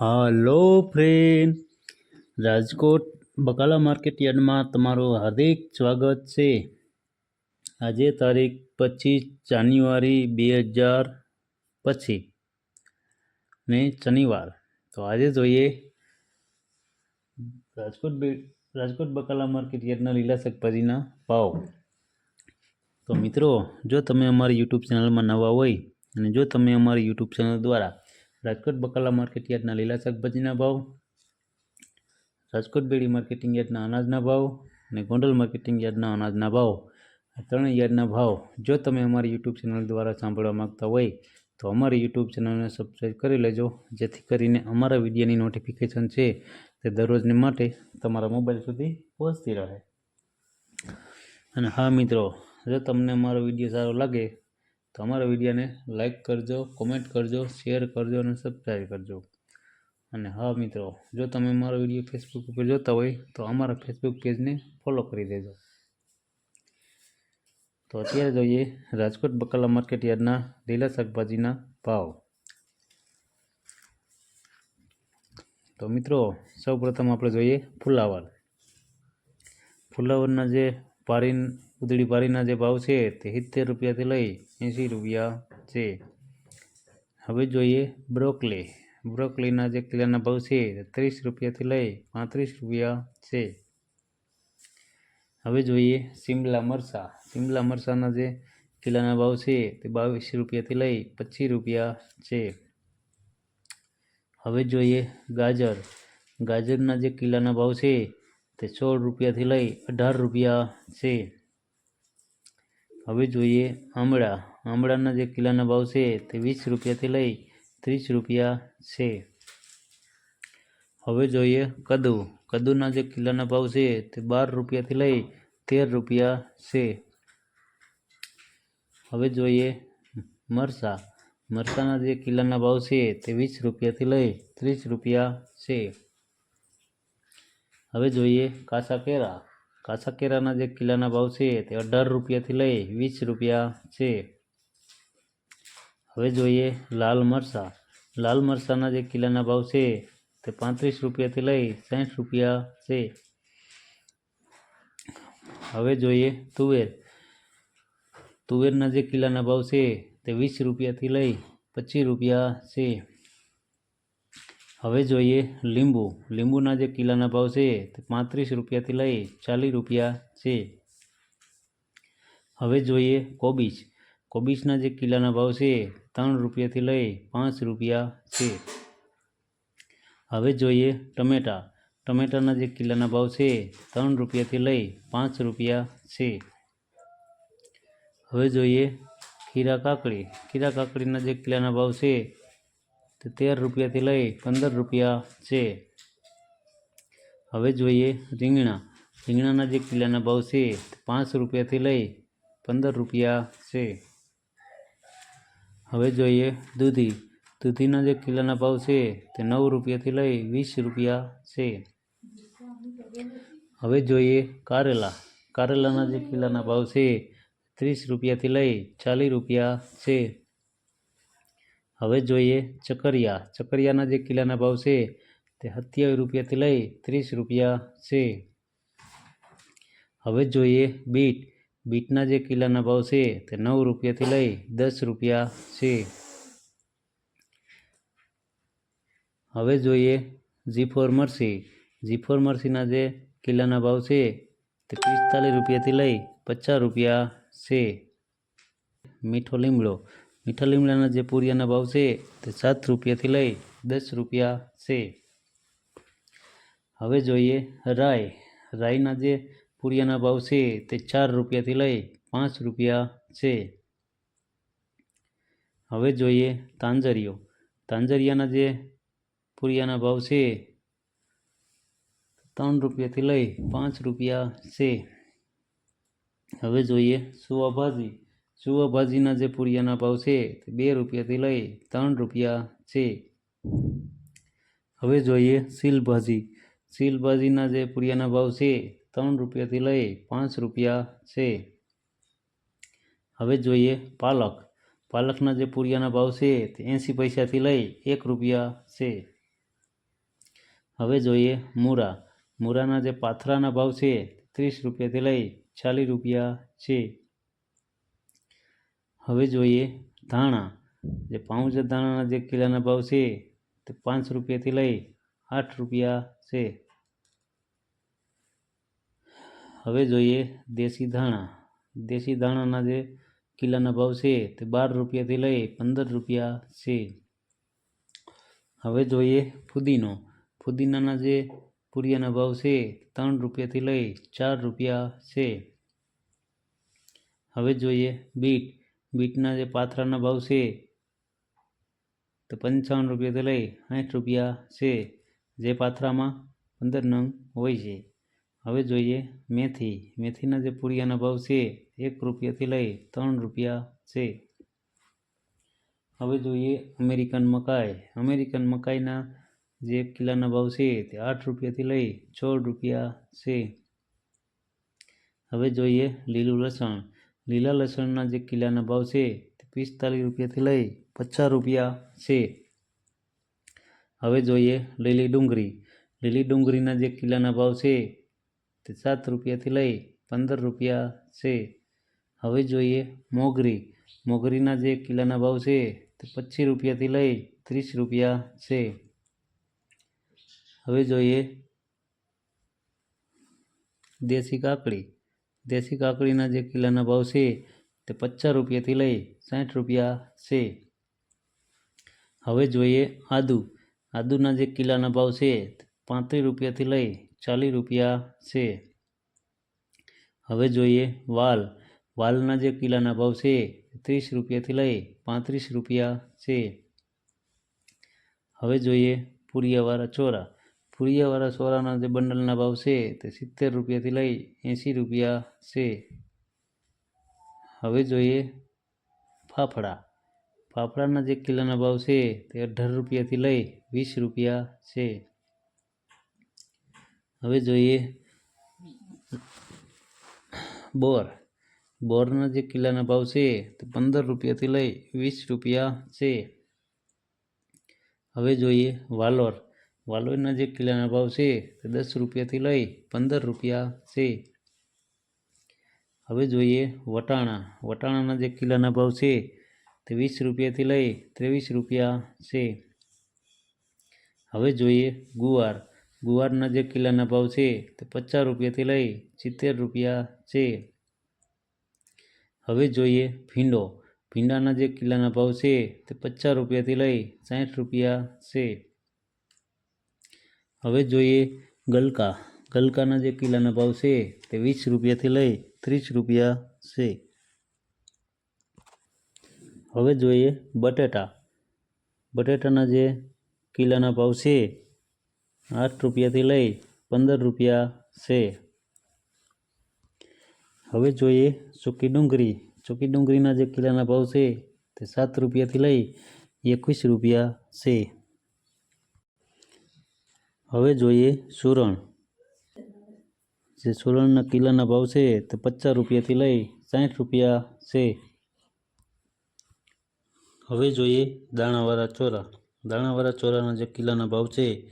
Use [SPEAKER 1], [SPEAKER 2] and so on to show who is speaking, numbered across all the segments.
[SPEAKER 1] Hello friend. Rajkot બકાલા market યાર્ડમાં તમારું હાર્દિક સ્વાગત છે. આજે તારીખ પચીસ જાન્યુઆરી બે હજાર પચીસ, ને શનિવાર. તો આજે જોઈએ રાજકોટ રાજકોટ બકાલા માર્કેટ યાર્ડના લીલા શાકભાજીના ભાવ. તો મિત્રો, જો તમે અમારી યુટ્યુબ ચેનલમાં નવા હોય અને જો તમે અમારી યુટ્યુબ ચેનલ દ્વારા રાજકોટ બકાલા માર્કેટ યાર્ડના લીલા શાકભાજીના ભાવ, રાજકોટ બેડી માર્કેટિંગ યાર્ડના અનાજના ભાવ અને ગોંડલ માર્કેટિંગ યાર્ડના અનાજના ભાવ. આ ત્રણેય યાર્ડના ભાવ, જો તમે અમારી યુટ્યુબ ચેનલ દ્વારા સાંભળવા માંગતા હોય, તો અમારી યુટ્યુબ ચેનલને સબસ્ક્રાઈબ કરી લેજો, જેથી કરીને અમારા વિડીયોની નોટિફિકેશન છે તે દરરોજને માટે તમારા મોબાઈલ સુધી પહોંચતી રહે. અને હા મિત્રો, જો તમને અમારો વીડિયો સારો લાગે તો અમારા વિડીયોને લાઇક કરજો કોમેન્ટ કરજો શેર કરજો અને સબસ્ક્રાઈબ કરજો. અને હા મિત્રો, જો તમે મારો વીડિયો ફેસબુક ઉપર જોતા હોય, તો અમારા ફેસબુક પેજને ફોલો કરી દેજો. તો અત્યારે જોઈએ રાજકોટ બકાલા માર્કેટ યાર્ડના લીલા શાકભાજીના ભાવ. તો મિત્રો સૌ પ્રથમ આપણે જોઈએ ફુલાવર. ફુલાવરના જે પારી ઉધડી પારીના જે ભાવ છે તે સિત્તેર રૂપિયાથી લઈ એંસી રૂપિયા છે. હવે જોઈએ બ્રોકલી. બ્રોકલીના જે કિલોના ભાવ છે તે ત્રીસ રૂપિયાથી લઈ પાંત્રીસ રૂપિયા છે. હવે જોઈએ શિમલા મરચાં શિમલા મરચાંના જે કિલ્લાના ભાવ છે તે બાવીસ રૂપિયાથી લઈ પચીસ રૂપિયા છે. હવે જોઈએ ગાજર. ગાજરના જે કિલ્લાના ભાવ છે તે સોળ રૂપિયાથી લઈ અઢાર રૂપિયા છે. હવે જોઈએ આમળા. આમળાના જે કિલોના ભાવ છે તે વીસ રૂપિયાથી લઈ ત્રીસ રૂપિયા છે. હવે જોઈએ કદુ. કદુના જે કિલોના ભાવ છે તે બાર રૂપિયાથી લઈ તેર રૂપિયા છે. હવે જોઈએ મરચાં. મરચાંના જે કિલોના ભાવ છે તે વીસ રૂપિયાથી લઈ ત્રીસ રૂપિયા છે. હવે જોઈએ કાચા કેળા કાચા કેળાના જે કિલ્લાના ભાવ છે તે અઢાર રૂપિયાથી લઈ વીસ રૂપિયા છે. હવે જોઈએ લાલ મરચાં લાલ મરચાંના જે કિલ્લાના ભાવ છે તે પાંત્રીસ રૂપિયાથી લઈ સાઠ રૂપિયા છે. હવે જોઈએ તુવેર. તુવેરના જે કિલ્લાના ભાવ છે તે વીસ રૂપિયાથી લઈ પચીસ રૂપિયા છે. હવે જોઈએ લીંબુ. લીંબુના જે કિલોના ભાવ છે તે પાંત્રીસ રૂપિયાથી લઈ ચાલીસ રૂપિયા છે. હવે જોઈએ કોબીજ. કોબીજના જે કિલોના ભાવ છે ત્રણ રૂપિયાથી લઈ પાંચ રૂપિયા છે. હવે જોઈએ ટમેટાં. ટમેટાના જે કિલોના ભાવ છે ત્રણ રૂપિયાથી લઈ પાંચ રૂપિયા છે. હવે જોઈએ ખીરા કાકડી. ખીરા કાકડીના જે કિલોના ભાવ છે તે તેર રૂપિયાથી લઈ પંદર રૂપિયા છે. હવે જોઈએ રીંગણા. રીંગણાના જે કિલોના ભાવ છે તે પાંચ રૂપિયાથી લઈ પંદર રૂપિયા છે. હવે જોઈએ દૂધી. દૂધીના જે કિલોના ભાવ છે તે નવ રૂપિયાથી લઈ વીસ રૂપિયા છે. હવે જોઈએ કારેલા. કારેલાના જે કિલોના ભાવ છે ત્રીસ રૂપિયાથી લઈ ચાલીસ રૂપિયા છે. હવે જોઈએ ચકરિયા. ચકરિયાના જે કિલ્લાના ભાવ છે તે સત્યાવીસ રૂપિયાથી લઈ ત્રીસ રૂપિયા છે. હવે જોઈએ બીટ. બીટના જે કિલ્લાના ભાવ છે તે નવ રૂપિયાથી લઈ દસ રૂપિયા છે. હવે જોઈએ જીફોર મરસી. જીફોર મરસીના જે કિલ્લાના ભાવ છે તે પિસ્તાલીસ રૂપિયાથી લઈ પચાસ રૂપિયા છે. મીઠો લીમડો. મીઠા લીમડાના જે પૂરિયાના ભાવ છે તે સાત રૂપિયાથી લઈ દસ રૂપિયા છે. હવે જોઈએ રાય રાયના જે પૂરિયાના ભાવ છે તે ચાર રૂપિયાથી લઈ પાંચ રૂપિયા છે. હવે જોઈએ તાંજરીઓ. તાંજરિયાના જે પૂરિયાના ભાવ છે ત્રણ રૂપિયાથી લઈ પાંચ રૂપિયા છે. હવે જોઈએ સુવાભાજી. સુવાભાજીના જે પૂરિયાના ભાવ છે તે બે રૂપિયાથી લઈ ત્રણ રૂપિયા છે. હવે જોઈએ સીલભાજી સીલભાજીના જે પૂરિયાના ભાવ છે ત્રણ રૂપિયાથી લઈ પાંચ રૂપિયા છે. હવે જોઈએ પાલક. પાલકના જે પૂરિયાના ભાવ છે તે એંસી પૈસાથી લઈ એક રૂપિયા છે. હવે જોઈએ મૂરા. મૂરાના જે પાથરાના ભાવ છે ત્રીસ રૂપિયાથી લઈ ચાલીસ રૂપિયા છે. હવે જોઈએ ધાણા. જે પાઉચ ધાણાના જે કિલ્લાના ભાવ છે તે પાંચ રૂપિયાથી લઈ આઠ રૂપિયા છે. હવે જોઈએ દેશી ધાણા. દેશી ધાણાના જે કિલ્લાના ભાવ છે તે બાર રૂપિયાથી લઈ પંદર રૂપિયા છે. હવે જોઈએ ફુદીનો. ફુદીનાના જે પૂરિયાના ભાવ છે ત્રણ રૂપિયાથી લઈ ચાર રૂપિયા છે. હવે જોઈએ બીટ. બીટના જે પાથરાના ભાવ છે, તો પંચાવન રૂપિયાથી લઈ, સાઠ રૂપિયા છે જે પાથરામાં પંદર નંગ હોય છે. હવે જોઈએ મેથી. મેથીના જે પૂરિયાના ભાવ છે, એક રૂપિયાથી લઈ ત્રણ રૂપિયા છે. હવે જોઈએ અમેરિકન મકાઈ. અમેરિકન મકાઈના જે કિલ્લાના ભાવ છે, તે આઠ રૂપિયાથી લઈ સોળ રૂપિયા છે. હવે જોઈએ લીલું લસણ. લીલા લસણના જે કિલ્લાના ભાવ છે તે પિસ્તાલીસ રૂપિયાથી લઈ પચાસ રૂપિયા છે. હવે જોઈએ લીલી ડુંગળી. લીલી ડુંગળીના જે કિલ્લાના ભાવ છે તે સાત રૂપિયાથી લઈ પંદર રૂપિયા છે. હવે જોઈએ મોગરી. મોગરીના જે કિલ્લાના ભાવ છે તે પચીસ રૂપિયાથી લઈ ત્રીસ રૂપિયા છે. હવે જોઈએ દેશી કાકડી. દેશી કાકડીના જે કિલ્લાના ભાવ છે તે પચાસ રૂપિયાથી લઈ સાઠ રૂપિયા છે. હવે જોઈએ આદુ. આદુના જે કિલ્લાના ભાવ છે પાંત્રીસ રૂપિયાથી લઈ ચાલીસ રૂપિયા છે. હવે જોઈએ વાલ. વાલના જે કિલ્લાના ભાવ છે ત્રીસ રૂપિયાથી લઈ પાંત્રીસ રૂપિયા છે. હવે જોઈએ પૂરિયાવાળા ચોરા. પૂરિયાવાળા સોરાના જે બંડલના ભાવ છે તે સિત્તેર રૂપિયાથી લઈ એંસી રૂપિયા છે. હવે જોઈએ ફાફડા. ફાફડાના જે કિલ્લાના ભાવ છે તે અઢાર રૂપિયાથી લઈ વીસ રૂપિયા છે. હવે જોઈએ બોર. બોરના જે કિલ્લાના ભાવ છે તે પંદર રૂપિયાથી લઈ વીસ રૂપિયા છે. હવે જોઈએ વાલોર. વાલોરના જે કિલ્લાના ભાવ છે તે દસ રૂપિયાથી લઈ પંદર રૂપિયા છે. હવે જોઈએ વટાણા. વટાણાના જે કિલ્લાના ભાવ છે તે વીસ રૂપિયાથી લઈ ત્રેવીસ રૂપિયા છે. હવે જોઈએ ગુવાર. ગુવારના જે કિલ્લાના ભાવ છે તે પચાસ રૂપિયાથી લઈ સિત્તેર રૂપિયા છે. હવે જોઈએ ભીંડો. ભીંડાના જે કિલ્લાના ભાવ છે તે પચાસ રૂપિયાથી લઈ સાઠ રૂપિયા છે. હવે જોઈએ ગલકા. ગલકાના જે કિલ્લાના ભાવ છે તે વીસ રૂપિયાથી લઈ ત્રીસ રૂપિયા છે. હવે જોઈએ બટેટા. બટેટાના જે કિલ્લાના ભાવ છે આઠ રૂપિયાથી લઈ પંદર રૂપિયા છે. હવે જોઈએ સૂકી ડુંગળી. સૂકી ડુંગળીના જે કિલ્લાના ભાવ છે તે સાત રૂપિયાથી લઈ એકવીસ રૂપિયા છે. હવે જોઈએ સુરણ. જે સુરણના કિલ્લાના ભાવ છે તે પચાસ રૂપિયાથી લઈ સાઠ રૂપિયા છે. હવે જોઈએ દાણાવાળા ચોરા. દાણાવાળા ચોરાના જે કિલ્લાના ભાવ છે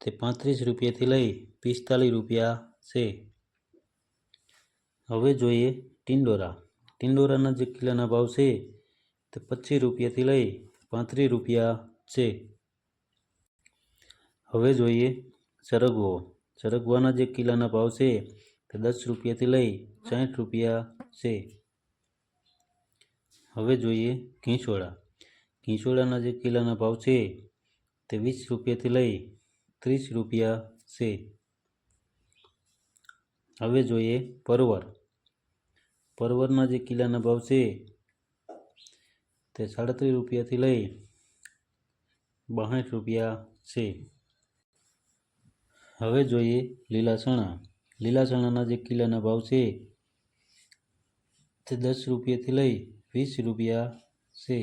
[SPEAKER 1] તે પાંત્રીસ રૂપિયાથી લઈ પિસ્તાલીસ રૂપિયા છે. હવે જોઈએ ટિંડોરા. ટિંડોરાના જે કિલ્લાના ભાવ છે તે પચીસ રૂપિયાથી લઈ પાંત્રીસ રૂપિયા છે. હવે જોઈએ સરગવો સરગવાના જે કિલ્લાના ભાવ છે તે દસ રૂપિયાથી લઈ સાઠ રૂપિયા છે. હવે જોઈએ ઘીંચોળા ઘીંચોળાના જે કિલ્લાના ભાવ છે તે વીસ રૂપિયાથી લઈ ત્રીસ રૂપિયા છે. હવે જોઈએ પરવર. પરવરના જે કિલ્લાના ભાવ છે તે સાડત્રીસ રૂપિયાથી લઈ બાસઠ રૂપિયા છે. હવે જોઈએ લીલા ચણા. લીલા ચણાના જે કિલ્લાના ભાવ છે તે દસ રૂપિયાથી લઈ વીસ રૂપિયા છે.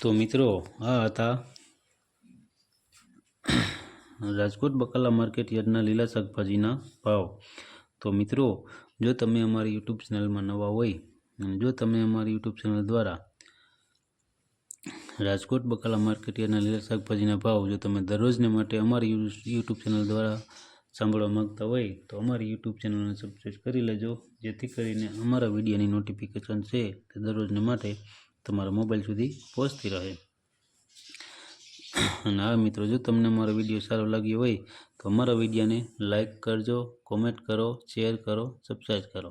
[SPEAKER 1] તો મિત્રો, આ હતા રાજકોટ બકાલા માર્કેટ યાર્ડના લીલા શાકભાજીના ભાવ. તો મિત્રો, જો તમે અમારી યુટ્યુબ ચેનલમાં નવા હોય અને જો તમે અમારી યુટ્યુબ ચેનલ દ્વારા રાજકોટ, બકાલા માર્કેટયાર્ડના લીલા શાકભાજીના ભાવ જો તમે દરરોજને માટે અમારી યુટ્યુબ ચેનલ દ્વારા સાંભળવા માંગતા હોય, તો અમારી યુટ્યુબ ચેનલને સબસ્ક્રાઈબ કરી લેજો, જેથી કરીને અમારા વિડીયોની નોટિફિકેશન છે તે દરરોજને માટે તમારા મોબાઈલ સુધી પહોંચતી રહે. અને આ મિત્રો, જો તમને અમારો વીડિયો સારો લાગ્યો હોય, તો અમારા વિડીયોને લાઈક કરજો કોમેન્ટ કરો શેર કરો સબસ્ક્રાઈબ કરો.